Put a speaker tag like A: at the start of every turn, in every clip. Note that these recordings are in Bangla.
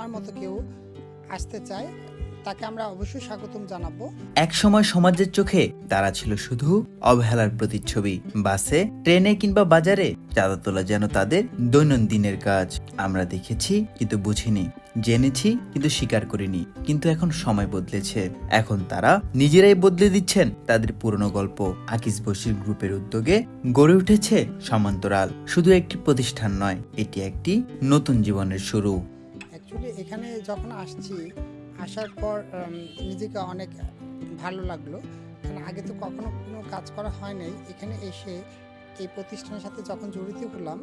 A: আমার মতো কেউ আসতে চায়, তাকে আমরা অবশ্যই স্বাগতম জানাব।
B: এক সময় সমাজের চোখে তারা ছিল শুধু অবহেলার প্রতিচ্ছবি। বাসে, ট্রেনে কিংবা বাজারে চাঁদা তোলা যেন তাদের দৈনন্দিনের কাজ। আমরা দেখেছি, কিন্তু বুঝিনি। জেনেছি, কিন্তু স্বীকার করিনি। কিন্তু এখন সময় বদলেছে। এখন তারা নিজেরাই বদলে দিচ্ছেন তাদের পুরনো গল্প। আকিস বসির গ্রুপের উদ্যোগে গড়ে উঠেছে সমান্তরাল। শুধু একটি প্রতিষ্ঠান নয়, এটি একটি নতুন জীবনের শুরু।
A: অ্যাকচুয়ালি এখানে যখন আসছি, আসার পর নিজেকে অনেক ভালো লাগল। কারণ আগে তো কখনো কোনো কাজ করা হয় নাই। এখানে এসে এই প্রতিষ্ঠানের সাথে যখন জড়িত হলাম,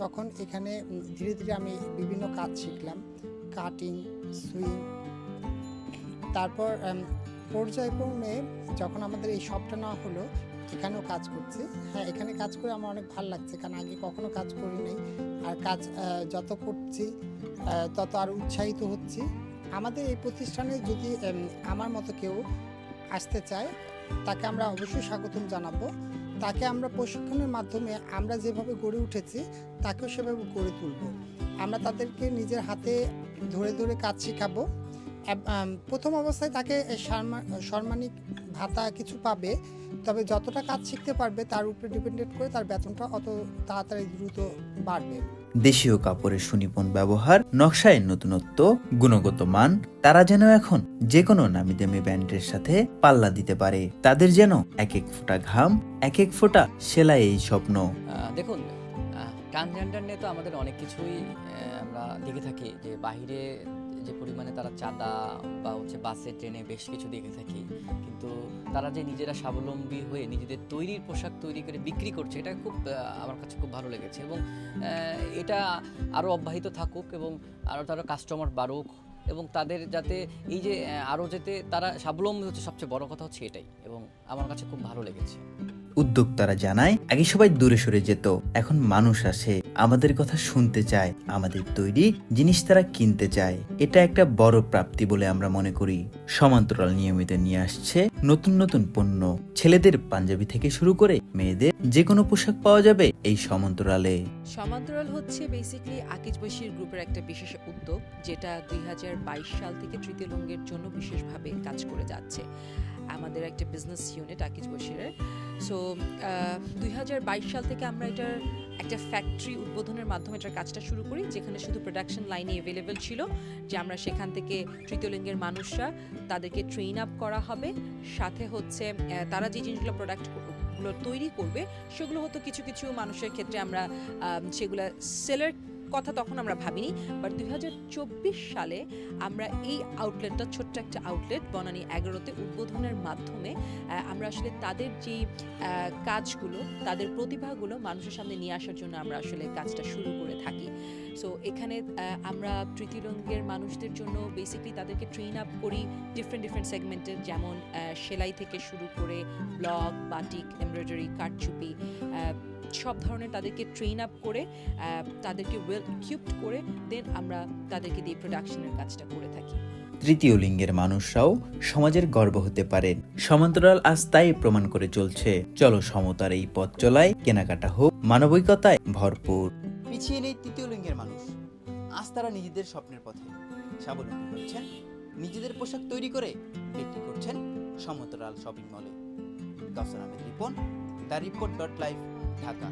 A: তখন এখানে ধীরে ধীরে আমি বিভিন্ন কাজ শিখলাম। কাটিং, সুইং, তারপর পর্যায়ক্রমে যখন আমাদের এই শপটা নেওয়া হলো এখানেও কাজ করছি। হ্যাঁ এখানে কাজ করে আমার অনেক ভালো লাগছে, কারণ আগে কখনো কাজ করি নাই। আর কাজ যত করছি তত আর উৎসাহিত হচ্ছি। আমাদের এই প্রতিষ্ঠানে যদি আমার মতো কেউ আসতে চায়, তাকে আমরা অবশ্যই স্বাগতম জানাব। তাকে আমরা প্রশিক্ষণের মাধ্যমে আমরা যেভাবে গড়ে উঠেছি, তাকেও সেভাবে গড়ে তুলব। আমরা তাদেরকে নিজের হাতে ধরে ধরে কাজ শেখাবো। প্রথম অবস্থায় তাকে সম্মা- সম্মানিক ভাতা কিছু পাবে তবে যতটা কাজ শিখতে পারবে তার উপরে ডিপেন্ডেন্ট করে তার বেতনটা অত তাড়াতাড়ি দ্রুত বাড়বে।
B: দেশীয় কাপড়ের সুনিপুণ ব্যবহার নকশায় নতুনত্ব গুণগত মান তারা যেন এখন যে কোনো নামি দামি ব্যান্ডের সাথে পাল্লা দিতে পারে। তাদের যেন এক এক ফোঁটা ঘাম এক এক ফোঁটা সেলাই এই স্বপ্ন।
C: দেখুন ট্রান্সজেন্ডার নিয়ে তো আমাদের অনেক কিছুই আমরা দেখে থাকি যে বাহিরে যে পরিমাণে তারা চাঁদা বা হচ্ছে বাসে, ট্রেনে বেশ কিছু দেখে থাকি। কিন্তু তারা যে নিজেরা স্বাবলম্বী হয়ে নিজেদের তৈরির পোশাক তৈরি করে বিক্রি করছে, এটা খুব আমার কাছে খুব ভালো লেগেছে। এবং এটা আরও অব্যাহত থাকুক এবং আরও তারা কাস্টমার বাড়ুক এবং তাদের যাতে এই যে আরও যাতে তারা স্বাবলম্বী হচ্ছে, সবচেয়ে বড় কথা হচ্ছে এটাই এবং আমার কাছে খুব ভালো লেগেছে।
B: উদ্যোক্তারা জানায়, আগে সবাই দূরে সরে যেত। এখন মানুষ আসে, আমাদের কথা শুনতে চায়, আমাদের তৈরি জিনিস তারা কিনতে চায়। এটা একটা বড় প্রাপ্তি বলে আমরা মনে করি। সমান্তরাল নিয়মিত নিয়ে আসছে নতুন নতুন পণ্য। ছেলেদের পাঞ্জাবি থেকে শুরু করে মেয়েদের যে কোনো পোশাক পাওয়া যাবে এই সমান্তরালে।
D: সমান্তরাল হচ্ছে বেসিক্যালি আকিজ বশির গ্রুপের একটা বিশেষ উদ্যোগ, যেটা দুই হাজার বাইশ সাল থেকে তৃতীয় লিঙ্গের জন্য বিশেষভাবে কাজ করে যাচ্ছে। আমাদের একটা বিজনেস ইউনিট আকিজ বশিরের। সো দুই হাজার বাইশ সাল থেকে আমরা এটার একটা ফ্যাক্টরি উদ্বোধনের মাধ্যমে এটার কাজটা শুরু করি, যেখানে শুধু প্রোডাকশন লাইনে অ্যাভেলেবেল ছিল, যে আমরা সেখান থেকে তৃতীয় লিঙ্গের মানুষরা তাদেরকে ট্রেন আপ করা হবে। সাথে হচ্ছে তারা যে জিনিসগুলো প্রোডাক্ট গুলো তৈরি করবে সেগুলো হয়তো কিছু কিছু মানুষের ক্ষেত্রে আমরা সেগুলা সেলের কথা তখন আমরা ভাবিনি বাট দুই হাজার চব্বিশ সালে আমরা এই আউটলেটটা ছোট্ট একটা আউটলেট বনানী এগারোতে উদ্বোধনের মাধ্যমে আমরা আসলে তাদের যে কাজগুলো, তাদের প্রতিভাগুলো মানুষের সামনে নিয়ে আসার জন্য আমরা আসলে কাজটা শুরু করে থাকি। সো এখানে আমরা তৃতীয় লিঙ্গের মানুষদের জন্য বেসিকলি তাদেরকে ট্রেন আপ করি ডিফারেন্ট ডিফারেন্ট সেগমেন্টের যেমন সেলাই থেকে শুরু করে ব্লগ বাটিক এমব্রয়ডারি কাঠচুপি সব ধরনের তাদেরকে ট্রেন আপ করে তাদেরকে ওয়েল ইকুইপড করে দেন আমরা তাদেরকে দিয়ে প্রোডাকশনের কাজটা করে থাকি।
B: তৃতীয় লিঙ্গের মানুষরাও সমাজের গর্ব হতে পারেন। সমান্তরাল আজ তাই প্রমাণ করে চলছে। চলো সমতার এই পথ চলায় কেনাকাটা হোক মানবিকতায় ভরপুর। পিছিয়ে নেই তৃতীয় লিঙ্গের মানুষ। আজ তারা নিজেদের স্বপ্নের পথে। স্বাবলম্বী হচ্ছেন নিজেদের পোশাক তৈরি করে বিক্রি করছেন সমতরাল শপিং মলে Ahmed Ripon the report dot live Dhaka